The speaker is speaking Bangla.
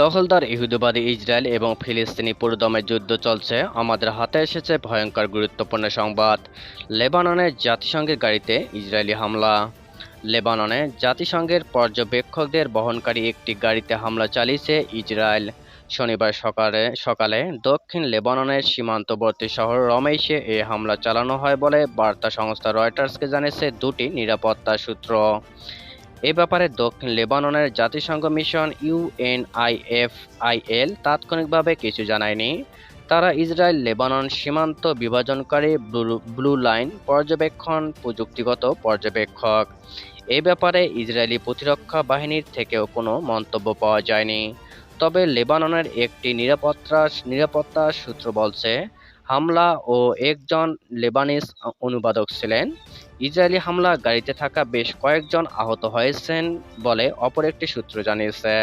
দখলদার ইহুদিবাদী ইসরায়েল এবং ফিলিস্তিনি পুরোদমে যুদ্ধ চলছে। আমাদের হাতে এসেছে ভয়ঙ্কর গুরুত্বপূর্ণ সংবাদ। লেবাননে জাতিসংঘের গাড়িতে ইসরায়েলি হামলা। লেবাননে জাতিসংঘের পর্যবেক্ষকদের বহনকারী একটি গাড়িতে হামলা চালিয়েছে ইসরায়েল। শনিবার সকালে সকালে দক্ষিণ লেবাননের সীমান্তবর্তী শহর রমেশে এ হামলা চালানো হয় বলে বার্তা সংস্থা রয়টার্সকে জানিয়েছে দুটি নিরাপত্তা সূত্র। এ ব্যাপারে দক্ষিণ লেবাননের জাতিসংঘ মিশন ইউএনআইএফআইএল তাৎক্ষণিকভাবে কিছু জানায়নি। তারা ইসরায়েল, লেবানন সীমান্ত বিভাজনকারী ব্লু ব্লু লাইন পর্যবেক্ষণ, প্রযুক্তিগত পর্যবেক্ষক। এ ব্যাপারে ইসরায়েলি প্রতিরক্ষা বাহিনীর থেকেও কোনো মন্তব্য পাওয়া যায়নি। তবে লেবাননের একটি নিরাপত্তা নিরাপত্তা সূত্র বলছে, হামলা ও একজন লেবানিস অনুবাদক ছিলেন। ইসরায়েলি হামলা গাড়িতে থাকা বেশ কয়েকজন আহত হয়েছেন বলে অপর একটি সূত্র জানিয়েছে।